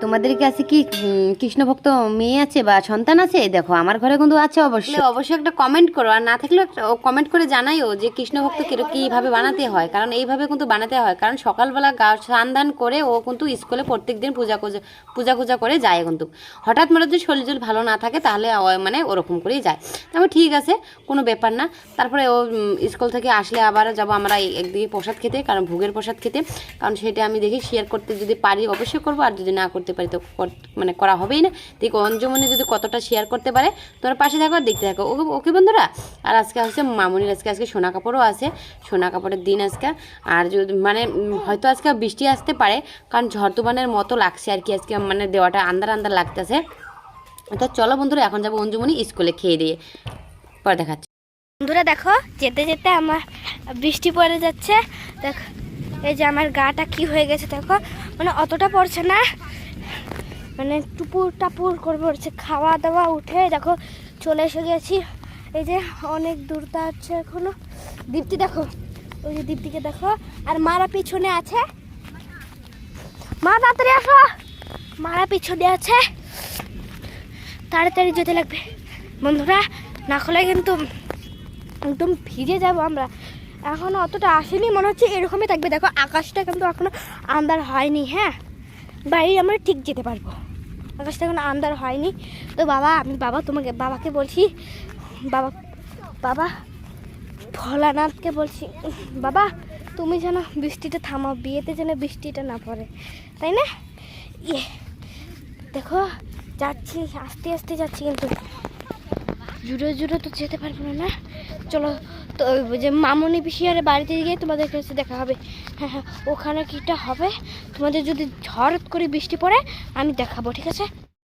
তোমাদের কাছে কি উম, কৃষ্ণ ভক্ত মেয়ে আছে বা সন্তান আছে? দেখো আমার ঘরে কিন্তু আছে অবশ্যই অবশ্যই একটা কমেন্ট করো আর না থাকলেও কমেন্ট করে জানাইও যে কৃষ্ণ ভক্ত কিরো- কীভাবে বানাতে হয়। কারণ এইভাবে কিন্তু বানাতে হয়। কারণ সকালবেলা গা স্নান করে ও কিন্তু স্কুলে প্রত্যেক দিন পূজা পূজা পূজা করে যায় কিন্তু। হঠাৎ মনে যদি শরীর যদি ভালো না থাকে তাহলে মানে ওরকম করেই যায়। তারপর ঠিক আছে কোনো ব্যাপার না। তারপরে ও স্কুল থেকে আসলে আবার যাব আমরা একদিকে প্রসাদ খেতে কারণ ভোগের প্রসাদ খেতে। কারণ সেটা আমি দেখি শেয়ার করতে যদি পারি অবশ্যই করব। আর যদি না করতে পারি তো মানে করা হবেই না। দেখো অঞ্জমনি যদি কতটা শেয়ার করতে পারে, তোমার পাশে থাকো আর দেখতে থাকো। ওকে ওকে বন্ধুরা, আর আজকে হচ্ছে মামুনির, আজকে আজকে সোনা কাপড়ও আছে। সোনা কাপড়ের দিন আজকে। আর যদি মানে হয়তো আজকে বৃষ্টি আসতে পারে, কারণ ঝড় তুফানের মতো লাগছে আর কি আজকে মানে দেওয়াটা আন্দার আন্দার লাগতেছে। তো চলো বন্ধুরা, এখন যাব অঞ্জুমনি স্কুলে খেয়ে দিয়ে। পরে দেখাচ্ছি। বন্ধুরা, দেখো, যেতে যেতে আমার বৃষ্টি পড়ে যাচ্ছে। দেখো এই যে আমার গাটা কি হয়ে গেছে দেখো। মানে অতটা পড়ছে না। মানে টুপুর টাপুর করে পড়ছে। খাওয়া দাওয়া উঠে দেখো, চলে এসে গেছি। এই যে অনেক দূরতা আছে এখনও। দীপ্তি দেখো, ওই যে দীপ্তিকে দেখো। আর মারা পিছনে আছে। মা, তাড়াতাড়ি আসো। মারা পিছনে আছে। তাড়াতাড়ি যেতে লাগবে। বন্ধুরা, না হলে কিন্তু একদম ভিজে যাব আমরা। এখনও অতটা আসেনি, মনে হচ্ছে এরকমই থাকবে। দেখো, আকাশটা কিন্তু এখনও আন্দার হয়নি হ্যাঁ? বাড়ি আমরা ঠিক যেতে পারব। আকাশটা এখনও আন্দার হয়নি। তো বাবা, আমি বাবা তোমাকে, বাবাকে বলছি, বাবা বাবা, ভোলানাথকে বলছি, বাবা, তুমি যেন বৃষ্টিটা থামাও, বিয়েতে যেন বৃষ্টিটা না পড়ে, তাই না? ইয়ে দেখো, যাচ্ছি, আস্তে আস্তে যাচ্ছি কিন্তু। জুড়ে জুড়ে তো যেতে পারব না চলো, তো যে মামনি পিসিয়ারের বাড়িতে গিয়ে তোমাদের কাছে দেখা হবে। হ্যাঁ হ্যাঁ ওখানে কীটা হবে? তোমাদের যদি ঝড় করে বৃষ্টি পড়ে, আমি দেখাবো, ঠিক আছে?